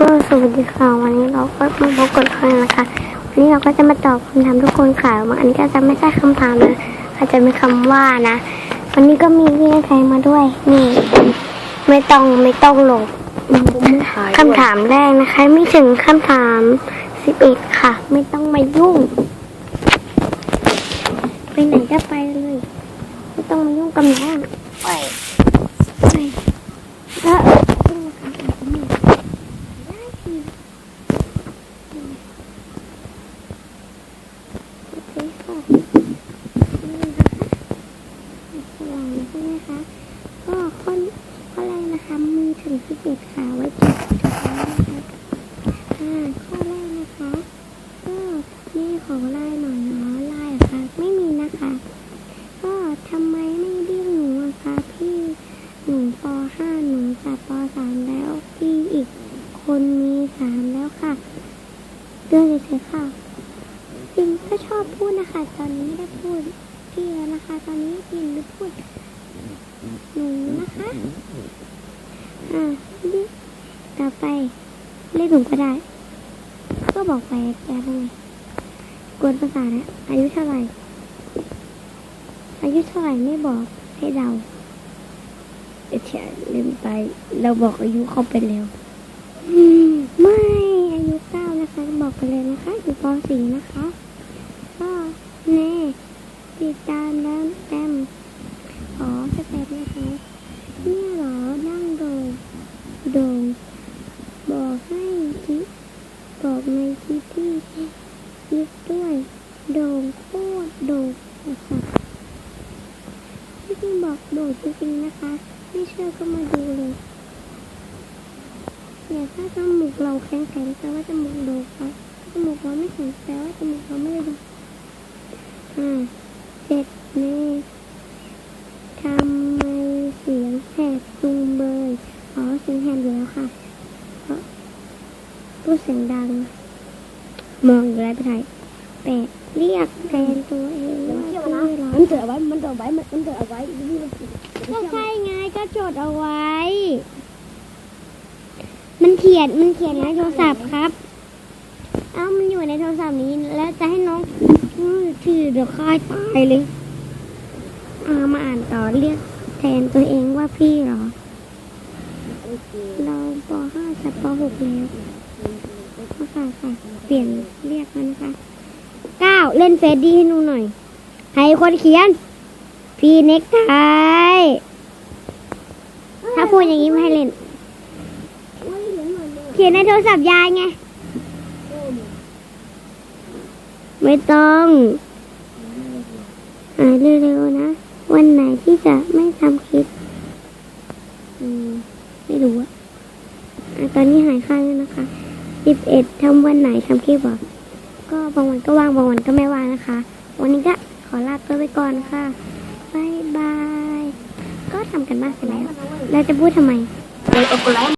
ก็สวัสดีค่ะวันนี้เราก็มาพบกันอีกครั้งนะคะวันนี้เราก็จะมาตอบคำถามทุกคนค่ะบางอันก็จะไม่ใช่คำถามนะอาจจะเป็นคำว่านะ วันนี้ก็มีพี่นักแข่งมาด้วย นี่ ไม่ต้องไม่ต้องหลบคำถามแรกนะคะ ไม่ถึงคำถามสิบเอ็ดค่ะ ไม่ต้องมายุ่งไปไหนก็ไปเลย ไม่ต้องมายุ่งกับน้องไปไปแล้วขึ้นมาค่ะนี่ได้สิ โอเคค่ะนี่นะคะสว่างใช่ไหมคะ ก็ข้อข้อแรกนะคะมีถึงสิบเอ็ดค่ะไว้เก็บจดไว้นะคะอ่าข้อแรกนะคะ ก็นี่ขอไล่หน่อยเนาะไล่อะค่ะ ไม่มีนะคะ ก็ทำไมไม่เรียกหนูอะคะพี่หนูปห้าหนูจะปสามแล้วพี่อีก คนมีสามแล้วค่ะเรื่องเฉยๆค่ะจริงก็ชอบพูดนะคะ ตอนนี้ไม่ได้พูดพี่แล้วนะคะ ตอนนี้ปลี่นไปพูดหนูนะคะอ่าดิต่อไปเรียกหนูก็ได้ ก็บอกไปแกทำไงกวนภาษาแล้วอายุเท่าไหร่ อายุเท่าไหร่ไม่บอกให้เดาเฉยลืมไป เราบอกอายุเขาไปแล้วอืมไม่อายุเก้านะคะบอกไปเลยนะคะอยู่ปสี่ นะคะก็แน่ติดตามแล้วแต้มขอสเต็ปนะคะเนี่ยเหรอนั่งโดงโดงบอกให้คิดบอกในคิดที่คิดด้วยโด่งโคตรโด่งนะคะพี่พี่บอกโด่งจริงๆนะคะ ไม่เชื่อก็มาดูเลยเนี่ยถ้าจมูกเราแข็งๆแปลว่าจมูกโด่งครับ จมูกเราไม่แข็งแปลว่าจมูกเราไม่ได้โด่งอ่าเจ็ดนี่ทำไมเสียงแหบจุงเบยอ๋อเสียงแหบอยู่แล้วค่ะเพราะพูดเสียงดัง มองอยู่ไรไปไหนแปดเรียกแทนตัวเองว่าพี่เหรอมันเกิดเอาไว้ มันเกิดเอาไว้มันมันเกิดเอาไว้นี่มันก็ใช่ไงก็จดเอาไว้ มันเขียน มันเขียนในโทรศัพท์ครับ เอ้ามันอยู่ในโทรศัพท์นี้ แล้วจะให้น้องอืมถือเดี๋ยวค่ายตายเลยอามาอ่านต่อเรียกแทนตัวเองว่าพี่เหรอ เราป .5 จะป .6 แล้วค่ะค่ะเปลี่ยนเรียกแล้วนะคะเก้าเล่นเฟซดี้ให้หนูหน่อย ให้คนเขียน พี่เน็กไทถ้าพูดอย่างนี้ไม่ให้เล่น เขียนในโทรศัพท์ยายไง ไม่ต้องอ่านเร็วๆนะ วันไหนที่จะไม่ทำคลิปอืมไม่รู้อะอะตอนนี้หายค่าแล้วนะคะสิบเอ็ดทำวันไหนทำคลิปเหรอก็บางวันก็ว่างบางวันก็ไม่ว่างนะคะ วันนี้ก็ขอลาตัวไปก่อนค่ะบายบาย ก็ทำกันบ้านเสร็จแล้ว เราจะพูดทำไม